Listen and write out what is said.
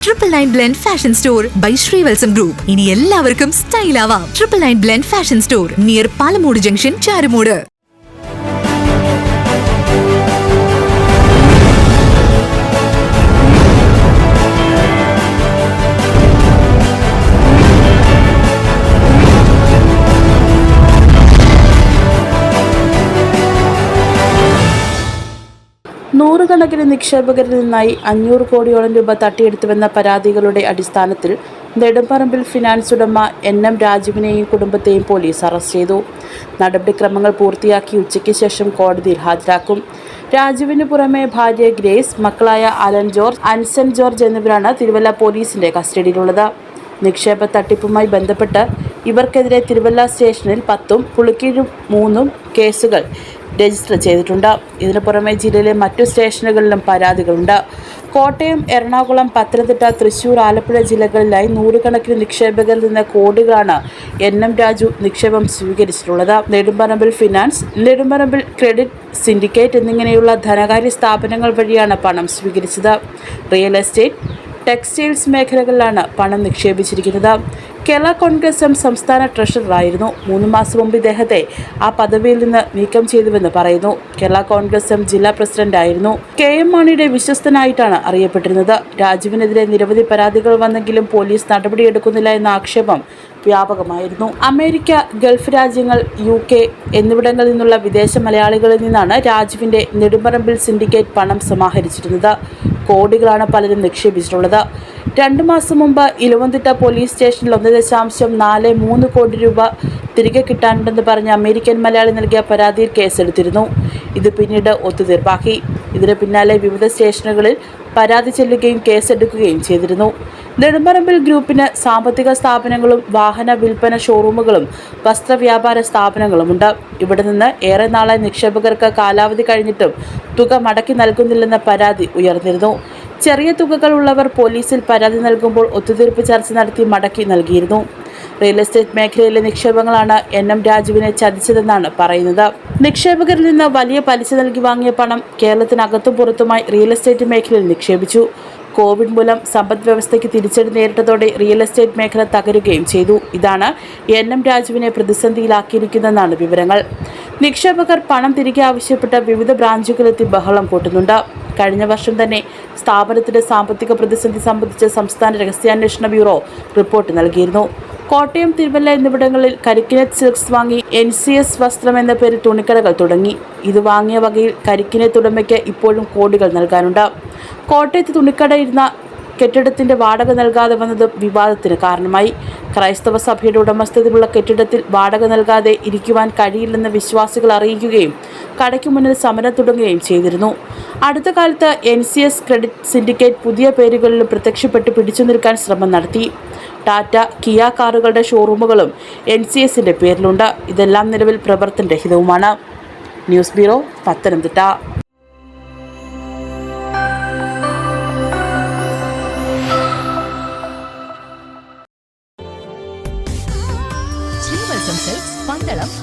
Triple nine blend fashion store by Sreevalsam group ഇനി എല്ലാവർക്കും style ആവാം. Triple nine blend fashion store near Palamood junction Charummood നൂറുകണക്കിന് നിക്ഷേപകരിൽ നിന്നായി അഞ്ഞൂറ് കോടിയോളം രൂപ തട്ടിയെടുത്തുവെന്ന പരാതികളുടെ അടിസ്ഥാനത്തിൽ നെടുമ്പറമ്പിൽ ഫിനാൻസ് ഉടമ എൻ എം രാജുവിനെയും കുടുംബത്തെയും പോലീസ് അറസ്റ്റ് ചെയ്തു. നടപടിക്രമങ്ങൾ പൂർത്തിയാക്കി ഉച്ചയ്ക്ക് ശേഷം കോടതിയിൽ ഹാജരാക്കും. രാജുവിന് പുറമെ ഭാര്യ ഗ്രേസ് മക്കളായ അലൻ ജോർജ് അൻസൻ ജോർജ് എന്നിവരാണ് തിരുവല്ല പോലീസിന്റെ കസ്റ്റഡിയിലുള്ളത്. നിക്ഷേപ തട്ടിപ്പുമായി ബന്ധപ്പെട്ട് ഇവർക്കെതിരെ തിരുവല്ല സ്റ്റേഷനിൽ പത്തും പുളിക്കീഴും മൂന്നും കേസുകൾ രജിസ്റ്റർ ചെയ്തിട്ടുണ്ട്. ഇതിനു പുറമെ ജില്ലയിലെ മറ്റു സ്റ്റേഷനുകളിലും പരാതികളുണ്ട്. കോട്ടയം എറണാകുളം പത്തനംതിട്ട തൃശൂർ ആലപ്പുഴ ജില്ലകളിലായി നൂറുകണക്കിന് നിക്ഷേപകരിൽ നിന്ന് കോടികളാണ് എൻ എം രാജു നിക്ഷേപം സ്വീകരിച്ചിട്ടുള്ളത്. Nedumparambil finance Nedumparambil credit syndicate എന്നിങ്ങനെയുള്ള ധനകാര്യ സ്ഥാപനങ്ങൾ വഴിയാണ് പണം സ്വീകരിച്ചത്. റിയൽ എസ്റ്റേറ്റ് ടെക്സ്റ്റൈൽസ് മേഖലകളിലാണ് പണം നിക്ഷേപിച്ചിരിക്കുന്നത്. കേരള കോൺഗ്രസ് എം സംസ്ഥാന ട്രഷററായിരുന്നു. മൂന്ന് മാസം മുമ്പ് ഇദ്ദേഹത്തെ ആ പദവിയിൽ നിന്ന് നീക്കം ചെയ്തുവെന്ന് പറയുന്നു. കേരള കോൺഗ്രസ് എം ജില്ലാ പ്രസിഡന്റായിരുന്നു. കെ എം മാണിയുടെ വിശ്വസ്തനായിട്ടാണ് അറിയപ്പെട്ടിരുന്നത്. രാജുവിനെതിരെ നിരവധി പരാതികൾ വന്നെങ്കിലും പോലീസ് നടപടിയെടുക്കുന്നില്ല എന്ന ആക്ഷേപം വ്യാപകമായിരുന്നു. അമേരിക്ക ഗൾഫ് രാജ്യങ്ങൾ യു കെ എന്നിവിടങ്ങളിൽ നിന്നുള്ള വിദേശ മലയാളികളിൽ നിന്നാണ് രാജുവിന്റെ നെടുമ്പറമ്പിൽ സിൻഡിക്കേറ്റ് പണം സമാഹരിച്ചിരുന്നത്. കോടികളാണ് പലരും നിക്ഷേപിച്ചിട്ടുള്ളത്. രണ്ടു മാസം മുമ്പ് ഇലവന്തിട്ട പോലീസ് സ്റ്റേഷനിൽ ഒന്ന് ദശാംശം നാല് മൂന്ന് കോടി രൂപ തിരികെ കിട്ടാനുണ്ടെന്ന് പറഞ്ഞ് അമേരിക്കൻ മലയാളി നൽകിയ പരാതിയിൽ കേസെടുത്തിരുന്നു. ഇത് പിന്നീട് ഒത്തുതീർപ്പാക്കി. ഇതിന് പിന്നാലെ വിവിധ സ്റ്റേഷനുകളിൽ പരാതി ചെല്ലുകയും കേസെടുക്കുകയും ചെയ്തിരുന്നു. നെടുമ്പറമ്പിൽ ഗ്രൂപ്പിന് സാമ്പത്തിക സ്ഥാപനങ്ങളും വാഹന വിൽപ്പന ഷോറൂമുകളും വസ്ത്രവ്യാപാര സ്ഥാപനങ്ങളുമുണ്ട്. ഇവിടെ നിന്ന് ഏറെ നാളായി നിക്ഷേപകർക്ക് കാലാവധി കഴിഞ്ഞിട്ടും തുക മടക്കി നൽകുന്നില്ലെന്ന പരാതി ഉയർന്നിരുന്നു. ചെറിയ തുകകൾ ഉള്ളവർ പോലീസിൽ പരാതി നൽകുമ്പോൾ ഒത്തുതീർപ്പ് ചർച്ച നടത്തി മടക്കി നൽകിയിരുന്നു. റിയൽ എസ്റ്റേറ്റ് മേഖലയിലെ നിക്ഷേപങ്ങളാണ് എൻ എം രാജുവിനെ ചതിച്ചതെന്നാണ് പറയുന്നത്. നിക്ഷേപകരിൽ നിന്ന് വലിയ പലിശ നൽകി വാങ്ങിയ പണം കേരളത്തിനകത്തും പുറത്തുമായി റിയൽ എസ്റ്റേറ്റ് മേഖലയിൽ നിക്ഷേപിച്ചു. കോവിഡ് മൂലം സമ്പദ് വ്യവസ്ഥയ്ക്ക് തിരിച്ചടി നേരിട്ടതോടെ റിയൽ എസ്റ്റേറ്റ് മേഖല തകരുകയും ചെയ്തു. ഇതാണ് എൻ എം രാജുവിനെ പ്രതിസന്ധിയിലാക്കിയിരിക്കുന്നതെന്നാണ് വിവരങ്ങൾ. നിക്ഷേപകർ പണം തിരികെ ആവശ്യപ്പെട്ട വിവിധ ബ്രാഞ്ചുകളെത്തി ബഹളം കൂട്ടുന്നുണ്ട്. കഴിഞ്ഞ വർഷം തന്നെ സ്ഥാപനത്തിന്റെ സാമ്പത്തിക പ്രതിസന്ധി സംബന്ധിച്ച് സംസ്ഥാന രഹസ്യാന്വേഷണ ബ്യൂറോ റിപ്പോർട്ട് നൽകിയിരുന്നു. കോട്ടയം തിരുവല്ല എന്നിവിടങ്ങളിൽ കരിക്കിനെറ്റ് സിൽക്സ് വാങ്ങി എൻ സി എസ് വസ്ത്രം എന്ന പേരിൽ തുണിക്കടകൾ തുടങ്ങി. ഇത് വാങ്ങിയ വകയിൽ കരിക്കിനെറ്റ് ഉടമയ്ക്ക് ഇപ്പോഴും കോടികൾ നൽകാനുണ്ട്. കോട്ടയത്ത് തുണിക്കട ഇരുന്ന കെട്ടിടത്തിന്റെ വാടക നൽകാതെ വന്നത് വിവാദത്തിന് കാരണമായി. ക്രൈസ്തവ സഭയുടെ ഉടമസ്ഥതയിലുള്ള കെട്ടിടത്തിൽ വാടക നൽകാതെ ഇരിക്കുവാൻ കഴിയില്ലെന്ന് വിശ്വാസികൾ അറിയിക്കുകയും കടയ്ക്ക് മുന്നിൽ സമരം തുടങ്ങുകയും ചെയ്തിരുന്നു. അടുത്ത കാലത്ത് N C S credit syndicate പുതിയ പേരുകളിലും പ്രത്യക്ഷപ്പെട്ട് പിടിച്ചു നിൽക്കാൻ ശ്രമം നടത്തി. ടാറ്റ കിയ കാറുകളുടെ ഷോറൂമുകളും എൻ സി എസിന്റെ പേരിലുണ്ട്. ഇതെല്ലാം നിലവിൽ പ്രവർത്തനരഹിതവുമാണ്. News bureau Pathanamthitta.